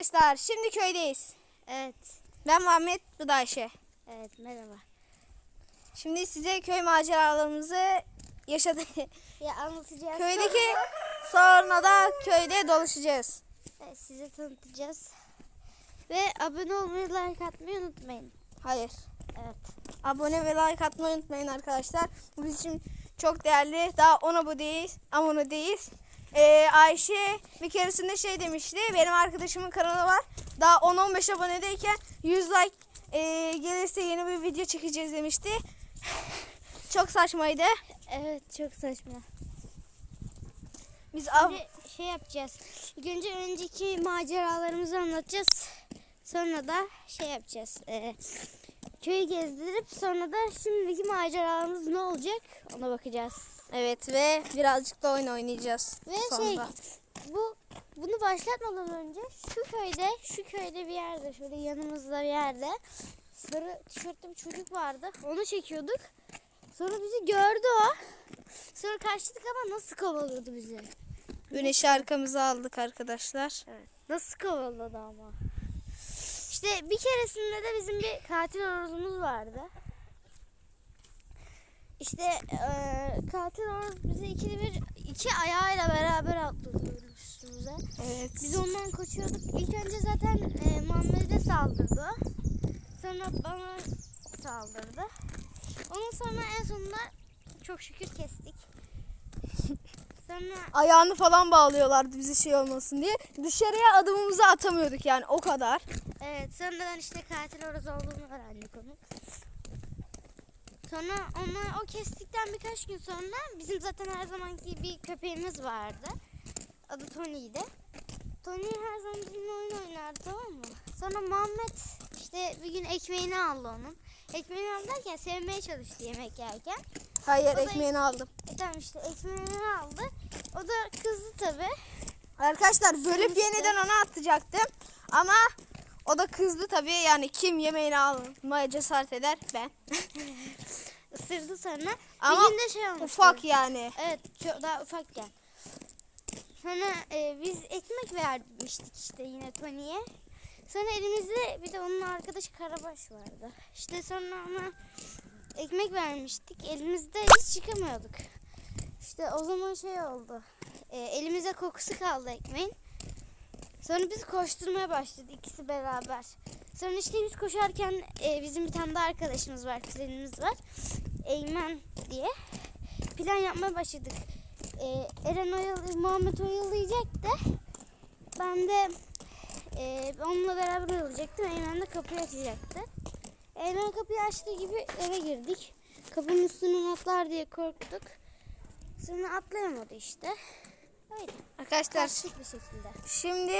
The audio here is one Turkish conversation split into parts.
Arkadaşlar şimdi köydeyiz. Evet. Ben Muhammed, bu da Ayşe. Evet merhaba. Şimdi size köy maceralarımızı yaşadık. Ya anlatacağız. Köydeki sonra da köyde dolaşacağız. Evet, size tanıtacağız. Ve abone olmayı, like atmayı unutmayın. Hayır. Evet. Abone ve like atmayı unutmayın arkadaşlar. Bu bizim için çok değerli. Daha 10 aboneyiz. Abonedeyiz. Ee, Ayşe bir keresinde şey demişti. Benim arkadaşımın kanalı var. Daha 10-15 abonedeyken 100 like e, gelirse yeni bir video çekeceğiz demişti. Çok saçmaydı. Evet çok saçma. Biz Şimdi şey yapacağız. Önce önceki maceralarımızı anlatacağız. Sonra da şey yapacağız. Ee, köyü gezdirip sonra da şimdiki maceralarımız ne olacak ona bakacağız. Evet ve birazcık da oyun oynayacağız. Ve sonra. şey bu bunu başlatmadan önce şu köyde şu köyde bir yerde şöyle yanımızda bir yerde sarı tişörtlü bir çocuk vardı. Onu çekiyorduk. Sonra bizi gördü o. Sonra kaçtık ama nasıl kovalıyordu bizi? Güneşi arkamıza aldık arkadaşlar. Evet. Nasıl kovaladı ama? İşte bir keresinde de bizim bir katil horozumuz vardı. İşte eee, katil horoz bizi ikili bir iki ayağıyla beraber atladı üstümüze. Evet. Biz ondan kaçıyorduk. İlk önce zaten e, Muhammed'e saldırdı. Sonra bana saldırdı. Ondan sonra en sonunda çok şükür kestik. Sonra Ayağını falan bağlıyorlardı bize şey olmasın diye. Dışarıya adımımızı atamıyorduk yani o kadar. Evet sonradan işte katil horoz olduğunu öğrendik onun. Sonra onu o kestikten birkaç gün sonra bizim zaten her zamanki bir köpeğimiz vardı. Adı Tony'ydi. Tony her zaman bizimle oyun oynardı tamam mı? Sonra Muhammed işte bir gün ekmeğini aldı onun. Ekmeğini aldı derken sevmeye çalıştı yemek yerken. Hayır O da- ekmeğini aldım. E tamam işte ekmeğini aldı. O da kızdı tabi. Arkadaşlar bölüp yeniden ona atacaktım. Ama o da kızdı tabii. Yani kim yemeğini almaya cesaret eder? Ben. Isırdı sonra. Ama bir gün de şey olmuştu. Ufak yani. Evet çok daha ufakken. Sonra e, biz ekmek vermiştik işte yine Tony'ye. Sonra elimizde bir de onun arkadaşı Karabaş vardı. İşte sonra ona ekmek vermiştik. Elimizde hiç çıkamıyorduk. İşte o zaman şey oldu. E, elimize kokusu kaldı ekmeğin. Sonra biz koşturmaya başladık ikisi beraber. Sonra işte biz koşarken e, bizim bir tane de arkadaşımız var, kuzenimiz var. Eymen diye plan yapmaya başladık. Ee, Eren oyalı, Muhammed oyalayacak da ben de e, onunla beraber oyalayacaktım. Eymen de kapıyı açacaktı. Eymen kapıyı açtığı gibi eve girdik. Kapının üstünden atlar diye korktuk. Sonra atlayamadı işte. Öyle. Arkadaşlar Karışık bir şekilde. şimdi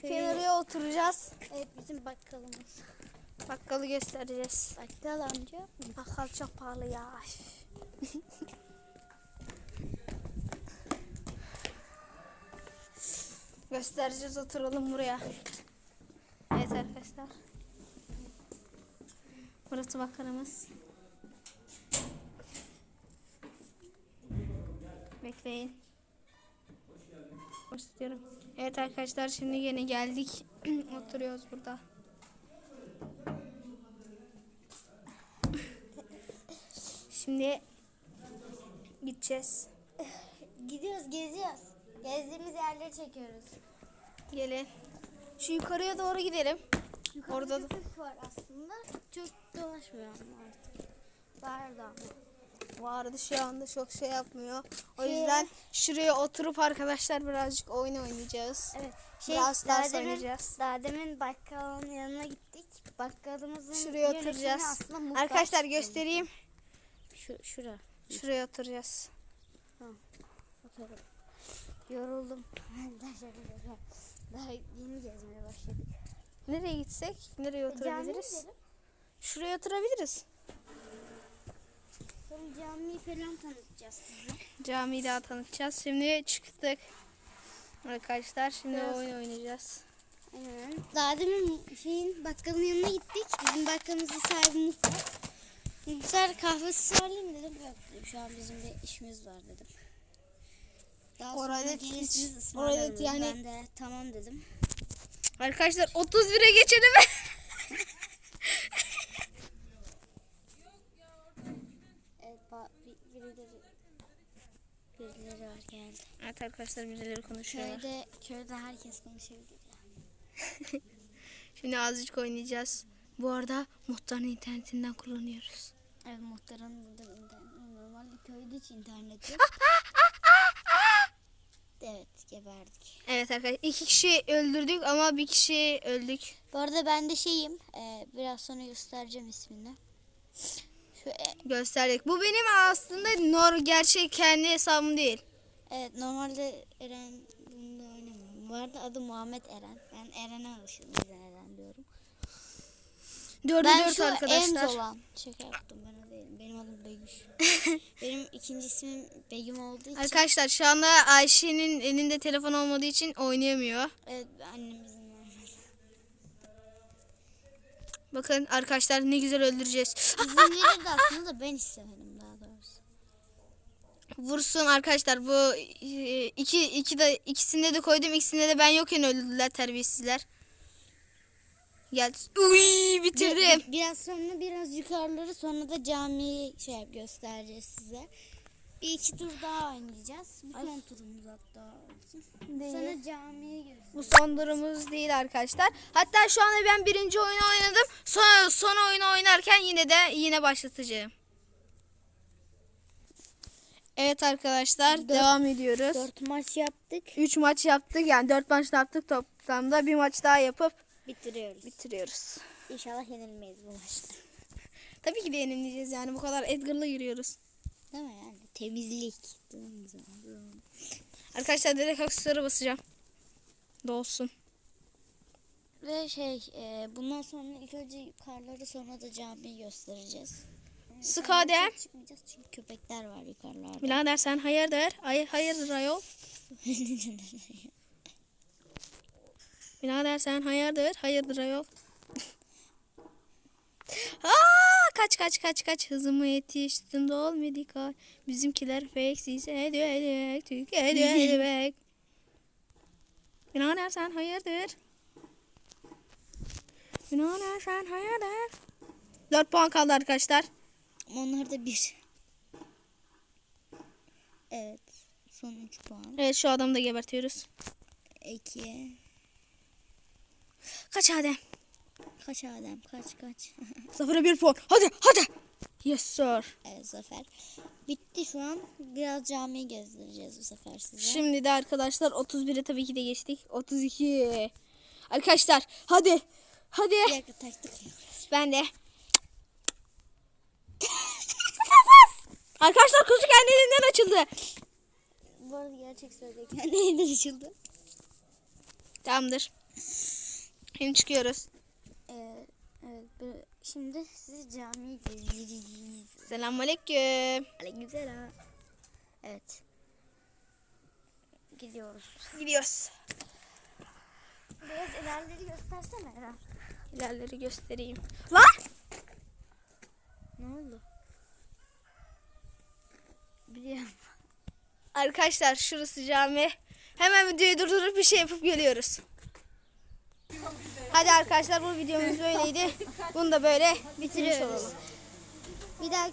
köyü- kenarıya oturacağız. Evet bizim bakkalımız. Bakkalı göstereceğiz. Bakkal amca. Bakkal çok pahalı ya. Göstereceğiz oturalım buraya. Evet arkadaşlar. Burası bakkalımız. Bekleyin. Başlıyorum. Evet arkadaşlar şimdi yine geldik. Oturuyoruz burada. Şimdi gideceğiz. Gidiyoruz geziyoruz. Gezdiğimiz yerleri çekiyoruz. Gelin. Şu yukarıya doğru gidelim. Yukarıda Orada da- var aslında. Çok dolaşmıyor ama artık. Vardı ama. Vardı şu anda çok şey yapmıyor. O Şey- yüzden şuraya oturup arkadaşlar birazcık oyun oynayacağız. Evet. Brawl Stars daha demin- oynayacağız. Daha demin bakkalın yanına gittik. Bakkalımızın Şuraya oturacağız. Arkadaşlar göstereyim. Şu, şura. Şuraya oturacağız. Oturalım. Yoruldum. Daha yeni gezmeye başladık. Nereye gitsek? Nereye Camiye oturabiliriz? Şuraya oturabiliriz. Camiyi falan tanıtacağız size. Camiyi daha tanıtacağız. Şimdi çıktık. Arkadaşlar şimdi Biraz- oyun oynayacağız. Aynen. Daha demin şeyin bakkalın yanına gittik. Bizim bakkalımızın sahibi Muhtar. Muhtar kahvesi ısmarlayayım dedim. Yok dedim. Şu an bizim bir işimiz var dedim. Daha Orada sonra gelirsiniz ısmarlarım yani- Ben de tamam dedim. Arkadaşlar 31'e geçelim. Evet ba- bir- birileri birileri var geldi. evet arkadaşlar birileri konuşuyorlar. Köyde köyde herkes konuşabilir. ya. Şimdi azıcık oynayacağız. Bu arada muhtarın internetinden kullanıyoruz. Evet muhtarın burada internet normalde köyde hiç internet yok. evet geberdik. Evet arkadaşlar iki kişi öldürdük ama bir kişi öldük. Bu arada ben de şeyim e, biraz sonra göstereceğim ismini. Gösterdik. Bu benim aslında nor gerçek kendi hesabım değil. evet normalde Eren bunda oynamıyor. Bu arada adı Muhammed Eren. Ben Eren'e alışırım. Yüzden Eren diyorum. Dördü Ben dört şu arkadaşlar. Emz olan. Şaka yaptım ben o değilim. Benim adım Begüş. Benim ikinci ismim Begüm olduğu için. Arkadaşlar şu anda Ayşe'nin elinde telefon olmadığı için oynayamıyor. Evet annem Bakın arkadaşlar ne güzel öldüreceğiz. İzin verirdi aslında da ben istemedim daha doğrusu. Vursun arkadaşlar bu e, iki, iki de ikisinde de koydum ikisinde de ben yokken öldürdüler terbiyesizler. Gel. Uy bitirdim. Bir- biraz sonra biraz yukarıları sonra da camiyi şey göstereceğiz size. Bir iki tur daha oynayacağız. Bu son turumuz hatta olsun. Sonra camiyi göstereceğiz. Bu son durumumuz değil arkadaşlar. Hatta şu anda ben birinci oyunu oynadım. Son, son oyunu oynarken yine de yine başlatacağım. Evet arkadaşlar devam ediyoruz. Dört maç yaptık. 3 maç yaptık yani 4 maç yaptık toplamda bir maç daha yapıp Bitiriyoruz. bitiriyoruz. İnşallah yenilmeyiz bu maçta. Tabii ki de yenileceğiz yani bu kadar Edgar'la yürüyoruz. Değil mi yani? Temizlik. Arkadaşlar direkt aksesuara basacağım. Dolsun. Ve şey e, bundan sonra ilk önce yukarıları sonra da camiyi göstereceğiz. Sık Ama hadi. çok Çıkmayacağız çünkü köpekler var yukarılarda. Birader sen hayırdır? Ay, hayırdır ayol? Birader sen hayırdır? Hayırdır ayol? Kaç kaç kaç kaç hızımı yetiştim dolmadı kay. Bizimkiler fake siz ediyor ediyor tük ediyor ediyor. Birader sen hayırdır? Birader sen hayırdır? 4 puan kaldı arkadaşlar. Onlar da bir. Evet. Son 3 puan. Evet şu adamı da gebertiyoruz. 2. Kaç Adem? Kaç Adem? Kaç kaç? Sıfıra bir puan. Hadi hadi. Yes sir. evet Zafer. Bitti şu an. Biraz camiyi gezdireceğiz bu sefer size. Şimdi de arkadaşlar 31'e tabii ki de geçtik. 32. Arkadaşlar hadi. Hadi. Bir dakika taktik. Ben de. arkadaşlar kuzu kendiliğinden açıldı. Bu arada gerçek söylerken neyden açıldı? Tamamdır. Şimdi çıkıyoruz. Evet. Şimdi sizi camiyi gezdireceğiz. Selamünaleyküm. Aleykümselam. Evet. Gidiyoruz. Gidiyoruz. Biraz ilerleri göstersene Eren. İlerleri göstereyim. Lan! Ne oldu? Biliyorum. Arkadaşlar şurası cami. Hemen videoyu durdurup bir şey yapıp geliyoruz. Hadi arkadaşlar bu videomuz böyleydi. Bunu da böyle bitiriyoruz. Bir daha